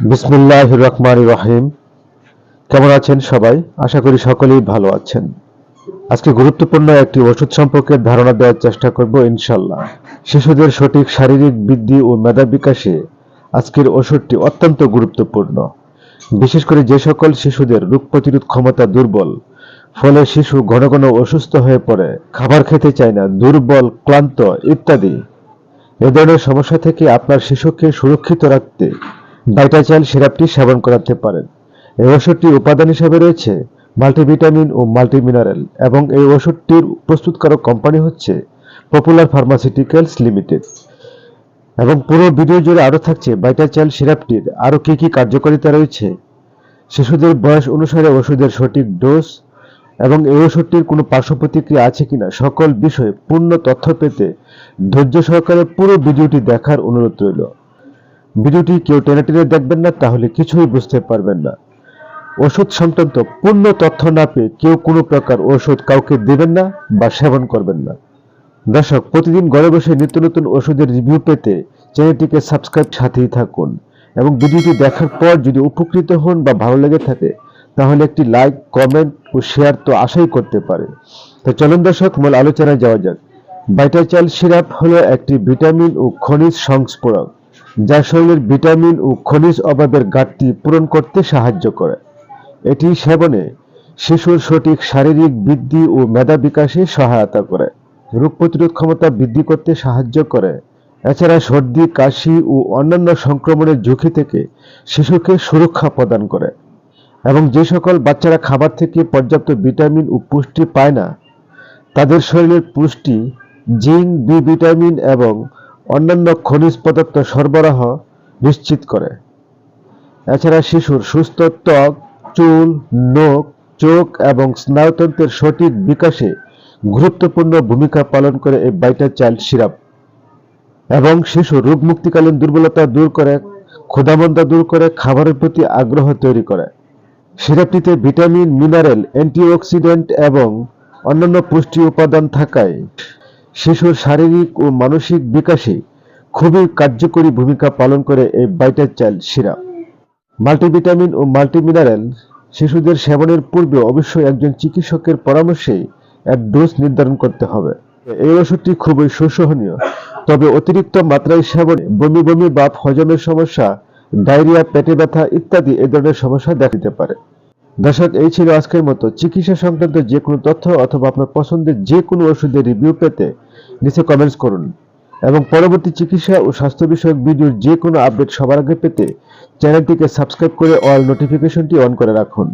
বিসমিল্লাহ রহমান রহিম। কেমন আছেন সবাই? আশা করি সকলেই ভালো আছেন। আজকে গুরুত্বপূর্ণ একটি ওষুধ সম্পর্কে ধারণা দেওয়ার চেষ্টা করব ইনশাল্লাহ শিশুদের সঠিক শারীরিক বৃদ্ধি ও মেধা বিকাশে আজকের ওষুধটি অত্যন্ত গুরুত্বপূর্ণ। বিশেষ করে যে সকল শিশুদের রোগ প্রতিরোধ ক্ষমতা দুর্বল, ফলে শিশু ঘন ঘন অসুস্থ হয়ে পড়ে, খাবার খেতে চায় না, দুর্বল, ক্লান্ত ইত্যাদি। এ ধরনের সমস্যা থেকে আপনার শিশুকে সুরক্ষিত রাখতে ভাইটাচাইল সিরাপটি সেবন করাতে পারেন। এই ওষুধটি উপাদান হিসেবে রয়েছে মাল্টিভিটামিন ও মাল্টিমিনারেল এবং এই ওষুধটির প্রস্তুতকারক কোম্পানি হচ্ছে পপুলার ফার্মাসিউটিক্যালস লিমিটেড। এবং পুরো ভিডিও জুড়ে আরও থাকছে ভাইটাচাইল সিরাপটির আরও কী কী কার্যকারিতা রয়েছে। শিশুদের বয়স অনুসারে ওষুধের সঠিক ডোজ এবং এই ওষুধটির কোনো পার্শ্ব প্রতিক্রিয়া আছে কিনা সকল বিষয়ে পূর্ণ তথ্য পেতে ধৈর্য সহকারে পুরো ভিডিওটি দেখার অনুরোধ রইল। ভিডিওটি কেউ টেনে টেনে দেখবেন না, তাহলে কিছুই বুঝতে পারবেন না। ওষুধ সংক্রান্ত পূর্ণ তথ্য না পেয়ে কেউ কোনো প্রকার ওষুধ কাউকে দেবেন না বা সেবন করবেন না। দর্শক, প্রতিদিন ঘরে বসে নিত্য নতুন ওষুধের রিভিউ পেতে চ্যানেলটিকে সাবস্ক্রাইব সাথেই থাকুন এবং ভিডিওটি দেখার পর যদি উপকৃত হন বা ভালো লেগে থাকে, তাহলে একটি লাইক, কমেন্ট ও শেয়ার তো আশাই করতে পারে। তো চলুন দর্শক, মূল আলোচনায় যাওয়া যাক। ভাইটাচাল সিরাপ হলো একটি ভিটামিন ও খনিজ সংস্ফোরক। যা শরীরের ভিটামিন ও খনিজ অভাবের ঘাটতি পূরণ করতে সাহায্য করে। এটি সেবনে শিশুর সঠিক শারীরিক বৃদ্ধি ও মেধা বিকাশে সহায়তা করে। রোগ প্রতিরোধ ক্ষমতা বৃদ্ধি করতে সাহায্য করে। এছাড়া সর্দি, কাশি ও অন্যান্য সংক্রমণের ঝুঁকি থেকে শিশুকে সুরক্ষা প্রদান করে। এবং যে সকল বাচ্চারা খাবার থেকে পর্যাপ্ত ভিটামিন ও পুষ্টি পায় না, তাদের শরীরের পুষ্টি, জিঙ্ক, বি ভিটামিন এবং অন্যান্য খনিজ পদার্থ সরবরাহ নিশ্চিত করে। এছাড়া শিশুর সুস্থ ত্বক, চুল, নখ, চোখ এবং স্নায়ুতন্ত্রের সঠিক বিকাশে গুরুত্বপূর্ণ ভূমিকা পালন করে এই বাইটা চাইল্ড সিরাপ এবং শিশু রোগ মুক্তিকালীন দুর্বলতা দূর করে, ক্ষুধামন্দা দূর করে, খাবারের প্রতি আগ্রহ তৈরি করে। সিরাপটিতে ভিটামিন, মিনারেল, অ্যান্টিঅক্সিডেন্ট এবং অন্যান্য পুষ্টি উপাদান থাকায় শিশুর শারীরিক ও মানসিক বিকাশে খুবই কার্যকরী ভূমিকা পালন করে এই বাইটার চাইল্ড সিরাপ মাল্টিভিটামিন ও মাল্টিমিনারেল শিশুদের সেবনের পূর্বে অবশ্যই একজন চিকিৎসকের পরামর্শে এক ডোজ নির্ধারণ করতে হবে। এই ওষুধটি খুবই সুসহনীয়, তবে অতিরিক্ত মাত্রায় সেবনে, বমি বমি, বা হজমের সমস্যা, ডায়রিয়া, পেটে ব্যথা ইত্যাদি এ ধরনের সমস্যা দেখা দিতে পারে। দর্শক, এই ছিল আজকের মতো। চিকিৎসা সংক্রান্ত যে কোনো তথ্য অথবা আপনার পছন্দের যে কোনো ওষুধের রিভিউ পেতে নিচে কমেন্টস করুন। এবং পরবর্তী চিকিৎসা ও স্বাস্থ্য বিষয়ক ভিডিওর যে কোনো আপডেট সবার আগে পেতে চ্যানেলটিকে সাবস্ক্রাইব করে অল নোটিফিকেশনটি অন করে রাখুন।